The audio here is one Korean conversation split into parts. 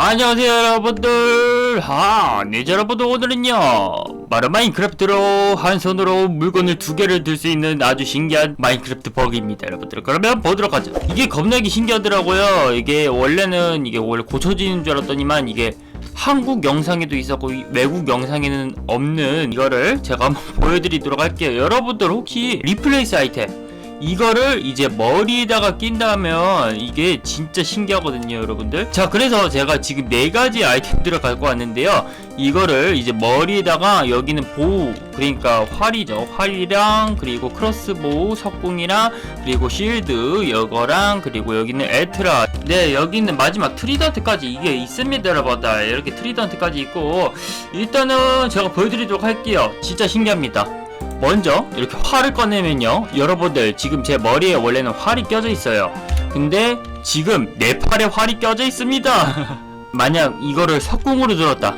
안녕하세요 여러분들. 아, 네 여러분들 오늘은요 마루 마인크래프트로 한 손으로 물건을 두 개를 들 수 있는 아주 신기한 마인크래프트 버그입니다 여러분들. 그러면 보도록 하죠. 이게 겁나게 신기하더라고요. 이게 원래는 이게 원래 고쳐지는 줄 알았더니만 이게 한국 영상에도 있었고 이 외국 영상에는 없는 이거를 제가 한번 보여드리도록 할게요. 여러분들 혹시 리플레이스 아이템 이거를 이제 머리에다가 낀다면 이게 진짜 신기하거든요 여러분들. 자 그래서 제가 지금 네 가지 아이템들을 갖고 왔는데요. 이거를 이제 머리에다가 여기는 보우 그러니까 활이죠. 활이랑 그리고 크로스보우 석궁이랑 그리고 실드 이거랑 그리고 여기는 에트라. 네 여기는 마지막 트리던트까지 이게 있습니다 여러분들. 이렇게 트리던트까지 있고 일단은 제가 보여드리도록 할게요. 진짜 신기합니다 먼저 이렇게 활을 꺼내면요 여러분들 지금 제 머리에 원래는 활이 껴져 있어요. 근데 지금 내 팔에 활이 껴져 있습니다. 만약 이거를 석궁으로 들었다.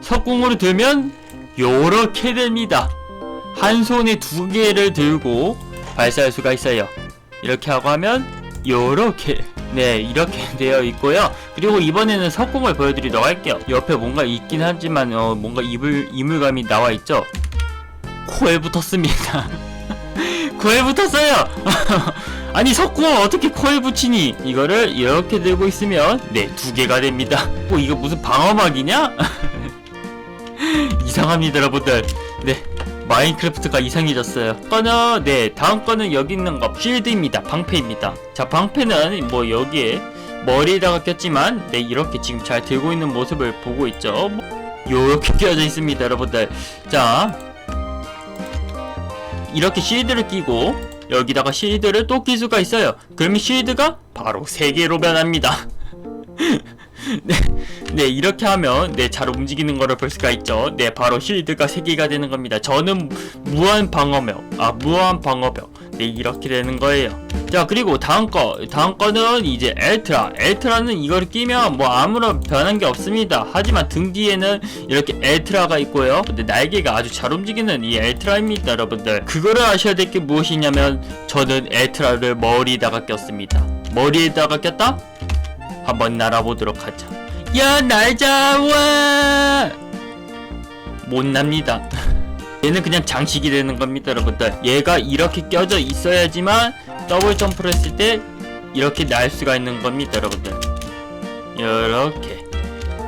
석궁으로 들면 요렇게 됩니다. 한 손에 두 개를 들고 발사할 수가 있어요. 이렇게 하고 하면 요렇게. 네 이렇게 되어 있고요. 그리고 이번에는 석궁을 보여드리도록 할게요. 옆에 뭔가 있긴 하지만 어, 뭔가 이불, 이물감이 나와 있죠 코에 붙었습니다. 코에 붙었어요. 아니 석궁을 어떻게 코에 붙이니? 이거를 이렇게 들고 있으면 네 두 개가 됩니다. 뭐 이거 무슨 방어막이냐? 이상합니다, 여러분들. 네. 마인크래프트가 이상해졌어요. 거는 네 다음 거는 여기 있는 거 쉴드입니다. 방패입니다. 자 방패는 뭐 여기에 머리에다가 꼈지만 네 이렇게 지금 잘 들고 있는 모습을 보고 있죠. 뭐, 요렇게 껴져 있습니다, 여러분들. 자 이렇게 실드를 끼고 여기다가 실드를 또끼 수가 있어요. 그러면 실드가 바로 3개로 변합니다. 네, 네, 이렇게 하면 네, 잘 움직이는 거를 볼 수가 있죠. 네, 바로 실드가 3개가 되는 겁니다. 저는 무한 방어벽, 아, 무한 방어벽. 네, 이렇게 되는 거예요. 자, 그리고 다음 거, 다음 거는 이제 엘트라. 엘트라는 이걸 끼면 뭐 아무런 변한 게 없습니다. 하지만 등 뒤에는 이렇게 엘트라가 있고요. 근데 날개가 아주 잘 움직이는 이 엘트라입니다, 여러분들. 그거를 아셔야 될 게 무엇이냐면 저는 엘트라를 머리에다가 꼈습니다. 머리에다가 꼈다? 한번 날아보도록 하죠. 야, 날 잡아! 못 납니다. 얘는 그냥 장식이 되는 겁니다, 여러분들. 얘가 이렇게 껴져 있어야지만 더블 점프를 했을 때 이렇게 날 수가 있는 겁니다, 여러분들. 이렇게.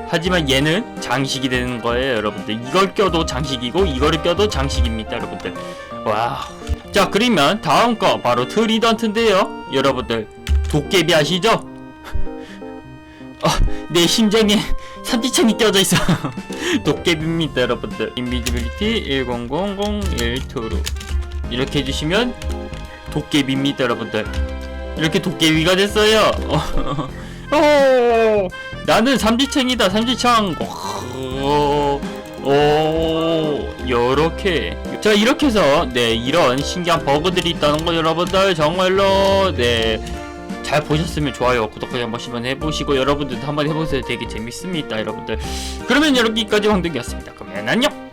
하지만 얘는 장식이 되는 거예요, 여러분들. 이걸 껴도 장식이고 이거를 껴도 장식입니다, 여러분들. 와우. 자, 그러면 다음 거 바로 트리던트인데요, 여러분들. 도깨비 아시죠? 어, 내 심장에 산지창이 껴져 있어. 도깨비입니다, 여러분들. 인비지빌리티 100012로 이렇게 해주시면 도깨비입니다, 여러분들. 이렇게 도깨비가 됐어요. 어, 어, 나는 삼지창이다, 삼지창. 오, 오, 요렇게. 자, 이렇게 해서, 네, 이런 신기한 버그들이 있다는 거 여러분들 정말로, 네. 잘 보셨으면 좋아요 구독하기 한 번씩만 해보시고 여러분들도 한번 해보세요. 되게 재밌습니다 여러분들. 그러면 여기까지 황득이었습니다. 그러면 안녕